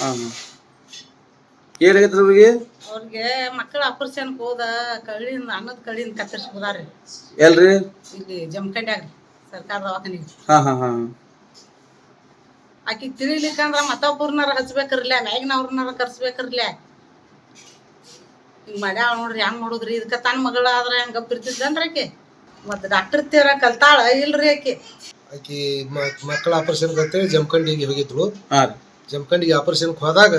ಹಾಂ ಹಾಂ. ಏನಾಗೈತ್ರಿ ಅವ್ರಿಗೆ ಅವ್ರಿಗೆ ಮಕ್ಕಳ ಆಪರೇಷನ್ ಹೋದ ಕಳ್ಳಿಂದ ಅನ್ನದ ಕಳ್ಳಿಂದ ಕತ್ತರಿಸ್ಬೋದಾರಿ ಎಲ್ರಿ? ಇಲ್ಲಿ ಜಮಖಂಡ್ಯಾಗ್ರಿ ಸರ್ಕಾರ ದವಾಖಾನಿಗೆ. ಹಾಂ ಹಾಂ ಹಾಂ. ಆಕಿ ತಿಳಿಲಿಕ್ಕಂದ್ರ ಮತ್ತೊಬ್ಬರ್ನಾರ ಹಚ್ಬೇಕ್ರಲ್ಲ ಮ್ಯಾಗಿನವ್ರನ್ನಾರ ಕರ್ಸ್ಬೇಕ್ರಲ್ಲ. ಹಿಂಗ್ ಮಾಡ್ಯಾಳ ನೋಡ್ರಿ ಹೆಂಗ್ ನೋಡುದ್ರಿ? ಇದಕ್ಕ ತನ್ನ ಮಗಳ ಆದ್ರ ಹೆಂಗ ಗಪ್ಪಿರ್ತಿದ್ದನ್ರಿ ಆಕಿ. ಮತ್ತ ಡಾಕ್ಟರ್ ತೀರ ಕಲ್ತಾಳ ಇಲ್ರಿ ಆಕಿ. ಆಕಿ ಮಕ್ಕಳ ಆಪರೇಷನ್ ಅಂತೇಳಿ ಜಮಖಂಡಿಗೆ ಹೋಗಿದ್ಳು. ಜಮಖಂಡಿಗೆ ಆಪರೇಷನ್ ಹೋದಾಗ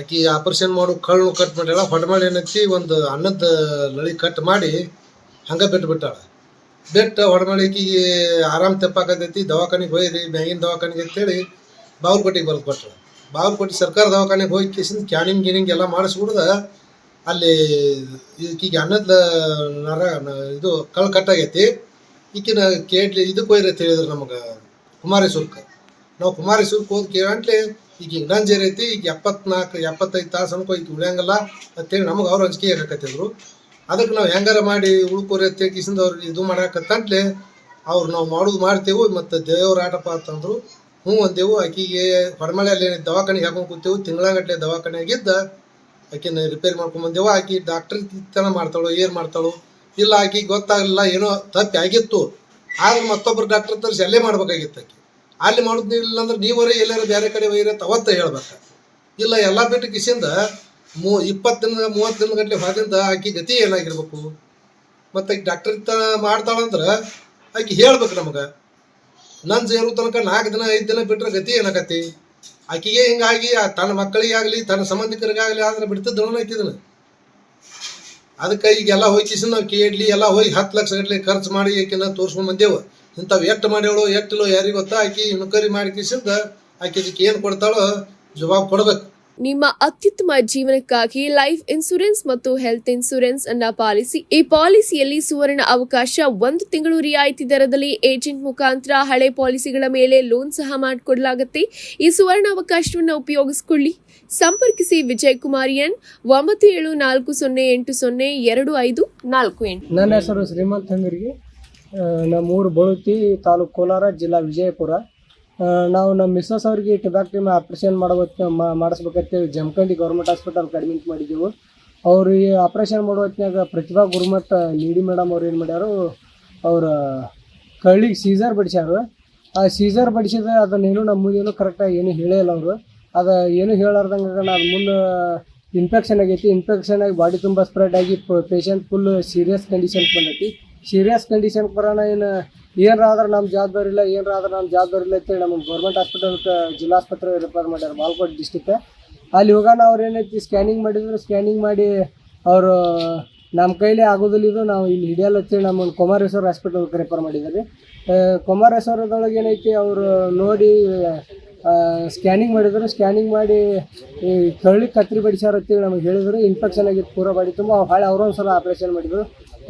ಆಕಿ ಆಪರೇಷನ್ ಮಾಡು ಕಳ್ಳು ಕಟ್ ಮಾಡ್ಯಾಳ. ಹೊಡಮಾಡಿ ಏನೈತಿ? ಒಂದು ಅನ್ನದ ಲಳಿ ಕಟ್ ಮಾಡಿ ಹಂಗ ಬಿಟ್ಟು ಬಿಟ್ಟಾಳ. ಬಿಟ್ಟು ಹೊಡಮಾಡಿ ಆಕಿಗೆ ಆರಾಮ್ ತೆಪ್ಪಾಕತೈತಿ. ದವಾಖಾನಿಗೆ ಹೋಯ್ರಿ ಮ್ಯಾಗಿನ ದವಾಖಾನಿಗೆ ಅಂತೇಳಿ ಬಾಗಲಕೋಟೆಗೆ ಬರ್ದು ಕೊಟ್ಟಳು ಬಾಗಲಕೋಟೆ ಸರ್ಕಾರ ದವಾಖಾನೆಗೆ ಹೋಗಿ ಕೇಸಿನ ಕ್ಯಾನಿಂಗ್ ಗಿನಿಂಗ್ ಎಲ್ಲ ಮಾಡಿಸ್ಬಿಡ್ದ ಅಲ್ಲಿ ಈಗೀಗ ಅನ್ನದ ನರ ಇದು ಕಳ್ಳು ಕಟ್ಟಾಗೈತಿ ಈಕಿನ ಕೇಳಿ ಇದಕ್ಕೆ ಹೋಯ್ರಿ ಅಂತ ಹೇಳಿದ್ರು ಕುಮಾರಿ ಕುಮಾರೇಶ್ವರಕ್ಕೆ ನಾವು ಕುಮಾರಿ ಕುಮಾರೇಶ್ವರಕ್ಕೆ ಹೋದ್ ಕೇಳಂಟ್ಲೆ ಈಗ ನಂಜೇರ್ ಐತಿ ಈಗ ಎಪ್ಪತ್ನಾಲ್ಕು ಎಪ್ಪತ್ತೈದು ತಾಸು ಅನ್ಕೋ ಈಗ ಉಳಿಯಂಗಲ್ಲ ಅಂತೇಳಿ ನಮಗೆ ಅವ್ರು ಅಂಜಿಕೆ ಹಾಕತ್ತಿದ್ರು ಅದಕ್ಕೆ ನಾವು ಹೆಂಗಾರ ಮಾಡಿ ಉಳ್ಕೋರಿ ಅಂತ ಕಿಸಿಂದ ಅವ್ರಿಗೆ ಇದು ಮಾಡಾಕತ್ತಂಟ್ಲೆ ಅವ್ರು ನಾವು ಮಾಡೋದು ಮಾಡ್ತೇವೆ ಮತ್ತು ದೇವ್ರ ಆಟಪ್ಪ ಅಂತಂದ್ರು. ಹ್ಞೂ ಅಂದೇವು ಆಕಿಗೆ ಹೊರಮಳೆಯಲ್ಲಿ ದವಾಖಾನೆಗೆ ಹಾಕೊಂಡು ಕೂತೇವು ತಿಂಗಳಗಟ್ಟಲೆ ದವಾಖಾನೆಯಾಗಿದ್ದ ಆಕಿನ ರಿಪೇರಿ ಮಾಡ್ಕೊಂಡ್ ಬಂದೆವು. ಆಕಿ ಡಾಕ್ಟರ್ ತನ ಮಾಡ್ತಾಳೋ, ಏನು ಮಾಡ್ತಾಳೋ ಇಲ್ಲ ಆಕಿ ಗೊತ್ತಾಗಲಿಲ್ಲ, ಏನೋ ತಪ್ಪಿ ಆಗಿತ್ತು. ಆದ್ರೆ ಮತ್ತೊಬ್ಬರು ಡಾಕ್ಟರ್ ತರಿಸಿ ಅಲ್ಲೇ ಮಾಡ್ಬೇಕಾಗಿತ್ತು ಆಕೆ. ಅಲ್ಲಿ ಮಾಡೋದು ಇಲ್ಲ ಅಂದ್ರೆ ನೀವರೇ ಎಲ್ಲಾರು ಬೇರೆ ಕಡೆ ಹೋಗಿರೋ ಅವತ್ತ ಹೇಳ್ಬೇಕು. ಇಲ್ಲ, ಎಲ್ಲ ಬಿಟ್ಟು ಕಿಸಿಂದ ಮೂ, ಇಪ್ಪತ್ತು ದಿನ ಮೂವತ್ತು ದಿನ ಗಂಟೆ ಹೋದಿಂದ ಆಕೆ ಗತಿ ಏನಾಗಿರ್ಬೇಕು? ಮತ್ತು ಆಕಿ ಡಾಕ್ಟರ್ ಮಾಡ್ತಾಳಂದ್ರೆ ಆಕೆ ಹೇಳ್ಬೇಕು ನಮಗೆ. ನನ್ನ ಸೇರೋ ತನಕ ನಾಲ್ಕು ದಿನ, ಐದು ದಿನ ಬಿಟ್ಟರೆ ಗತಿ ಏನಾಗತಿ ಆಕೆಗೆ ಹಿಂಗಾಗಿ ತನ್ನ ಮಕ್ಕಳಿಗಾಗಲಿ, ತನ್ನ ಸಂಬಂಧಿಕರಿಗಾಗಲಿ ಆದ್ರೆ ಬಿಡ್ತಿದ್ದಳು ಆಕಿದನ ಅದಕ್ಕೆ ಈಗೆಲ್ಲ ಹೋಗಿ ಕಿಸಿನ ನಾವು ಕೇಳಲಿ, ಎಲ್ಲ ಹೋಗಿ ಹತ್ತು ಲಕ್ಷ ಗಟ್ಟಲೆ ಖರ್ಚು ಮಾಡಿ ಆಕಿನ ತೋರ್ಸ್ಕೊಂಡ್ ಬಂದೇವು. ಇಂಥವು ಎಷ್ಟು ಮಾಡ್ಯಾಳು ಎಷ್ಟಿಲ್ಲೋ ಯಾರಿಗೆ ಗೊತ್ತಾ ಆಕಿ ನೌಕರಿ ಮಾಡಿ ಕಿಸಿಂದ ಆಕಿ ಇದಕ್ಕೆ ಏನು ಕೊಡ್ತಾಳೋ ಜವಾಬ್ ಕೊಡ್ಬೇಕು. ನಿಮ್ಮ ಅತ್ಯುತ್ತಮ ಜೀವನಕ್ಕಾಗಿ ಲೈಫ್ ಇನ್ಸೂರೆನ್ಸ್ ಮತ್ತು ಹೆಲ್ತ್ ಇನ್ಸೂರೆನ್ಸ್ ಅನ್ನ ಪಾಲಿಸಿ. ಈ ಪಾಲಿಸಿಯಲ್ಲಿ ಸುವರ್ಣ ಅವಕಾಶ ಒಂದು ತಿಂಗಳು ರಿಯಾಯಿತಿ ದರದಲ್ಲಿ ಏಜೆಂಟ್ ಮುಖಾಂತರ ಹಳೆ ಪಾಲಿಸಿಗಳ ಮೇಲೆ ಲೋನ್ ಸಹ ಮಾಡಿಕೊಡಲಾಗುತ್ತೆ. ಈ ಸುವರ್ಣ ಅವಕಾಶವನ್ನು ಉಪಯೋಗಿಸಿಕೊಳ್ಳಿ. ಸಂಪರ್ಕಿಸಿ ವಿಜಯ್ ಕುಮಾರಿಯನ್ ಎನ್ ಒಂಬತ್ತು ಏಳು ನಾಲ್ಕು ಸೊನ್ನೆ ಎಂಟು ಸೊನ್ನೆ ಎರಡು ಐದು ನಾಲ್ಕು ಎಂಟು. ನನ್ನ ಹೆಸರು ಶ್ರೀಮಂತ್ ಹಂಗರಿಗೆ ನಮ್ಮೂರು ಬಳುತಿ ತಾಲೂಕು ಕೋಲಾರ ಜಿಲ್ಲಾ ವಿಜಯಪುರ. ನಾವು ನಮ್ಮ ಮಿಸ್ಸಸ್ ಅವ್ರಿಗೆ ಟೊಬ್ಯಾಕ್ಟಿಮ್ ಆಪ್ರೇಷನ್ ಮಾಡಬೇಕು ಮಾಡಿಸ್ಬೇಕಂತೇಳಿ ಜಮಖಂಡಿ ಗೌರ್ಮೆಂಟ್ ಹಾಸ್ಪಿಟಲ್ ಅಡ್ಮಿಟ್ ಮಾಡಿದ್ದೆವು. ಅವ್ರಿಗೆ ಆಪ್ರೇಷನ್ ಮಾಡೋ ಹೊತ್ನ್ಯಾಗ ಪ್ರತಿಭಾ ಗುರುಮಠ ನೀಡಿ ಮೇಡಮ್ ಅವ್ರು ಏನು ಮಾಡ್ಯಾರು, ಅವ್ರ ಕಳ್ಳಿಗೆ ಸೀಸರ್ ಬಡಿಸ್ಯಾರು. ಆ ಸೀಸರ್ ಬಡಿಸಿದ್ರೆ ಅದನ್ನೇನು ನಮ್ಮ ಮುಂದೇನು ಕರೆಕ್ಟಾಗಿ ಏನು ಹೇಳೇ ಇಲ್ಲ ಅವರು. ಅದು ಏನು ಹೇಳಾರ್ದಂಗೆ ಅದು ಮುಂದೆ ಇನ್ಫೆಕ್ಷನ್ ಆಗೈತಿ. ಇನ್ಫೆಕ್ಷನ್ ಆಗಿ ಬಾಡಿ ತುಂಬ ಸ್ಪ್ರೆಡ್ ಆಗಿ ಪೇಷಂಟ್ ಫುಲ್ ಸೀರಿಯಸ್ ಕಂಡೀಷನ್ ಬಂದೈತಿ. ಸೀರಿಯಸ್ ಕಂಡೀಷನ್ ಬರೋಣ ಏನು, ಏನಾರ ಆದ್ರೆ ನಮ್ಮ ಜವಾಬ್ದಾರಿ ಇಲ್ಲ, ಏನಾರ ಆದ್ರೆ ನಮ್ಮ ಜವಾಬ್ದಾರಿ ಇಲ್ಲ ಅಂತೇಳಿ ನಮ್ಮ ಗೌರ್ಮೆಂಟ್ ಹಾಸ್ಪಿಟಲ್ ಜಿಲ್ಲಾಸ್ಪತ್ರೆ ರಿಫರ್ ಮಾಡ್ಯಾರ ಬಾಲ್ಕೋಟ್ ಡಿಸ್ಟಿಕ್ ಅಲ್ಲಿ ಹೋಗೋಣ, ಅವ್ರು ಏನೈತಿ ಸ್ಕ್ಯಾನಿಂಗ್ ಮಾಡಿದ್ರು ಸ್ಕ್ಯಾನಿಂಗ್ ಮಾಡಿ ಅವರು ನಮ್ಮ ಕೈಲೇ ಆಗೋದಿಲ್ಲ ಇದು. ನಾವು ಇಲ್ಲಿ ಹಿಡಿಯಲ್ಲ ಅಂತೇಳಿ ನಮ್ಮ ಕುಮಾರೇಶ್ವರ ಹಾಸ್ಪಿಟಲ್ಗೆ ರೆಫರ್ ಮಾಡಿದ್ದಾರೆ. ಕುಮಾರೇಶ್ವರದೊಳಗೆ ಏನೈತಿ ಅವರು ನೋಡಿ ಸ್ಕ್ಯಾನಿಂಗ್ ಮಾಡಿದ್ರು ಸ್ಕ್ಯಾನಿಂಗ್ ಮಾಡಿ ಈ ಕಳ್ಳಿ ಕತ್ರಿ ಬಡಿಸ್ಯಾರ ಅಂತೇಳಿ ನಮಗೆ ಹೇಳಿದ್ರು. ಇನ್ಫೆಕ್ಷನ್ ಆಗಿತ್ತು, ಪೂರ ಬಾಡಿ ತುಂಬ ಹಾಳೆ ಅವರು ಒಂದು ಸಲ ಆಪ್ರೇಷನ್ ಮಾಡಿದ್ರು.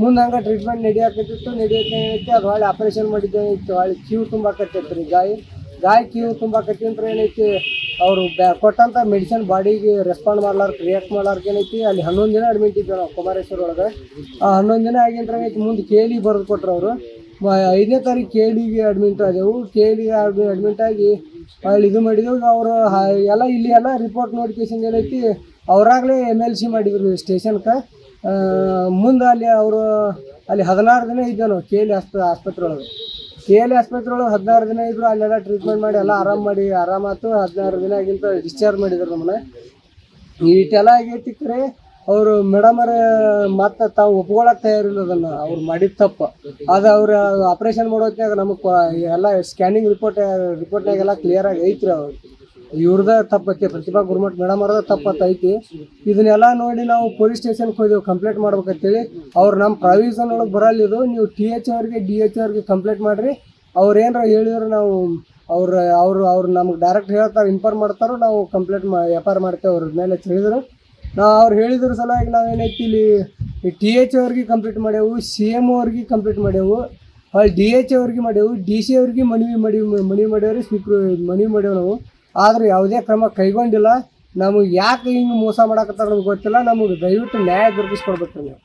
ಮುಂದೆ ಹಂಗೆ ಟ್ರೀಟ್ಮೆಂಟ್ ನಡೆಯಾಕತ್ತಿತ್ತು. ನಡೆಯಕ್ಕೆ ಅದು ಹಾಳೆ ಆಪ್ರೇಷನ್ ಮಾಡಿದ್ದೆ ಏನೈತಿ? ಹಾಳೆ ಕ್ಯೂ ತುಂಬಾಕತ್ತೈತೆ ರೀ ಗಾಯಿ. ಗಾಯ ಕ್ಯೂ ತುಂಬಾಕತ್ತಿ ಅಂದ್ರೆ ಏನೈತಿ? ಅವರು ಬ್ಯಾ ಕೊಟ್ಟಂಥ ಮೆಡಿಸಿನ್ ಬಾಡಿಗೆ ರೆಸ್ಪಾಂಡ್ ಮಾಡ್ಲಾರ್ಕ ರಿಯಾಕ್ಟ್ ಮಾಡ್ಲಾರ್ಕ ಏನೈತಿ? ಅಲ್ಲಿ ಹನ್ನೊಂದು ದಿನ ಅಡ್ಮಿಟ್ ಇದ್ದೇವೆ ನಾವು ಕುಮಾರೇಶ್ವರ ಒಳಗೆ. ಆ ಹನ್ನೊಂದು ದಿನ ಆಗಿಂದ್ರೆ ಮುಂದೆ ಕೇಳಿ ಬರೆದು ಕೊಟ್ರು ಅವರು. ಐದನೇ ತಾರೀಕು ಕೇಳಿಗೆ ಅಡ್ಮಿಟ್ ಆದೆವು. ಕೇಳಿಗೆ ಅಡ್ಮಿಂಟ್ ಆಗಿ ಅಲ್ಲಿ ಇದು ಮಾಡಿದೆವು ಅವರು ಎಲ್ಲ ಇಲ್ಲಿ ಎಲ್ಲ ರಿಪೋರ್ಟ್ ನೋಟಿಫಿಕೇಶನ್ ಏನೈತಿ ಅವರಾಗಲೇ ಎಂ ಎಲ್ ಸಿ ಮಾಡಿದ್ರು ಸ್ಟೇಷನ್ಗೆ ಮುಂದೆ ಅಲ್ಲಿ ಅವರು, ಅಲ್ಲಿ ಹದಿನಾರು ದಿನ ಇದ್ದೆ ನಾವು ಕೆ ಎಲ್ ಆಸ್ಪ ಆಸ್ಪತ್ರೆ ಒಳಗೆ ಕೆ ಎಲ್ ಆಸ್ಪತ್ರೆ ಒಳಗೆ ಹದಿನಾರು ದಿನ ಇದ್ದರು ಅಲ್ಲೆಲ್ಲ ಟ್ರೀಟ್ಮೆಂಟ್ ಮಾಡಿ ಎಲ್ಲ ಆರಾಮ್ ಮಾಡಿ, ಆರಾಮಾತು ಹದಿನಾರು ದಿನ ಆಗಿಂತ ಡಿಸ್ಚಾರ್ಜ್ ಮಾಡಿದ್ರು ನಮ್ಮನ್ನ. ಇಷ್ಟೆಲ್ಲ ಆಗೈತಿ ಕರೆ ಅವರು ಮೇಡಮರ ಮತ್ತೆ ತಾವು ಒಪ್ಕೊಳಕ್ ತಯಾರಿಲ್ಲ ಅದನ್ನ. ಅವ್ರು ಮಾಡಿದ ತಪ್ಪು. ಅದು ಅವ್ರು ಆಪ್ರೇಷನ್ ಮಾಡೋತ್ನಾಗ ನಮಗೆ ಎಲ್ಲ ಸ್ಕ್ಯಾನಿಂಗ್ ರಿಪೋರ್ಟ್ ರಿಪೋರ್ಟ್ನಾಗೆಲ್ಲ ಕ್ಲಿಯರ್ ಆಗಿ ಐತ್ರಿ ಅವ್ರು. ಇವ್ರದ ತಪ್ಪೈತಿ ಪ್ರತಿಭಾ ಗುರುಮಠ ಮೇಡಮ್ ಅವ್ರದ ತಪ್ಪತ್ತ ಐತಿ. ಇದನ್ನೆಲ್ಲ ನೋಡಿ ನಾವು ಪೊಲೀಸ್ ಸ್ಟೇಷನ್ಗೆ ಹೋದೆವು ಕಂಪ್ಲೇಂಟ್ ಮಾಡ್ಬೇಕಂತೇಳಿ. ಅವ್ರು ನಮ್ಮ ಪ್ರಾವಿಷನ್ ಒಳಗೆ ಬರಲ್ಲ ನೀವು ಟಿ ಎಚ್ ಅವ್ರಿಗೆ ಡಿ ಎಚ್ ಅವ್ರಿಗೆ ಕಂಪ್ಲೇಂಟ್ ಮಾಡಿರಿ. ಅವ್ರು ಏನಾರ ಹೇಳಿದ್ರು ನಾವು ಅವ್ರು ಅವ್ರು ಅವ್ರು ನಮ್ಗೆ ಡೈರೆಕ್ಟ್ ಹೇಳ್ತಾರೆ ಇನ್ಫಾರ್ಮ್ ಮಾಡ್ತಾರೋ ನಾವು ಕಂಪ್ಲೇಂಟ್ ಮಾ ಆರ್ ಮಾಡ್ತೇವೆ ಅವ್ರ ಮೇಲೆ ಹೇಳಿದ್ರು ನಾವು ಅವ್ರು ಹೇಳಿದ್ರ ಸಲುವಾಗಿ ನಾವೇನೈತಿ ಇಲ್ಲಿ ಟಿ ಎಚ್ ಅವ್ರಿಗೆ ಕಂಪ್ಲೀಟ್ ಮಾಡ್ಯಾವು ಸಿ ಎಂ ಅವ್ರಿಗೆ ಕಂಪ್ಲೀಟ್ ಮಾಡ್ಯಾವು, ಅಲ್ಲಿ ಡಿ ಎಚ್ ಅವ್ರಿಗೆ ಮಾಡ್ಯಾವು ಡಿ ಸಿ ಅವ್ರಿಗೆ ಮನವಿ ಮಾಡಿ, ಮನವಿ ಮಾಡ್ಯಾವ್ರಿ, ಸ್ವೀಕೃ, ಮನವಿ ಮಾಡ್ಯಾವ ನಾವು. ಆದ್ರೆ ಯಾವುದೇ ಕ್ರಮ ಕೈಗೊಂಡಿಲ್ಲ. ನಮಗೆ ಯಾಕೆ ಹಿಂಗೆ ಮೋಸ ಮಾಡಕತ್ತಾರ ನಮ್ಗೆ ಗೊತ್ತಿಲ್ಲ. ನಮಗೆ ದಯವಿಟ್ಟು ನ್ಯಾಯ ದೊರಕಿಸ್ಕೊಡ್ಬೇಕು ನೀವು.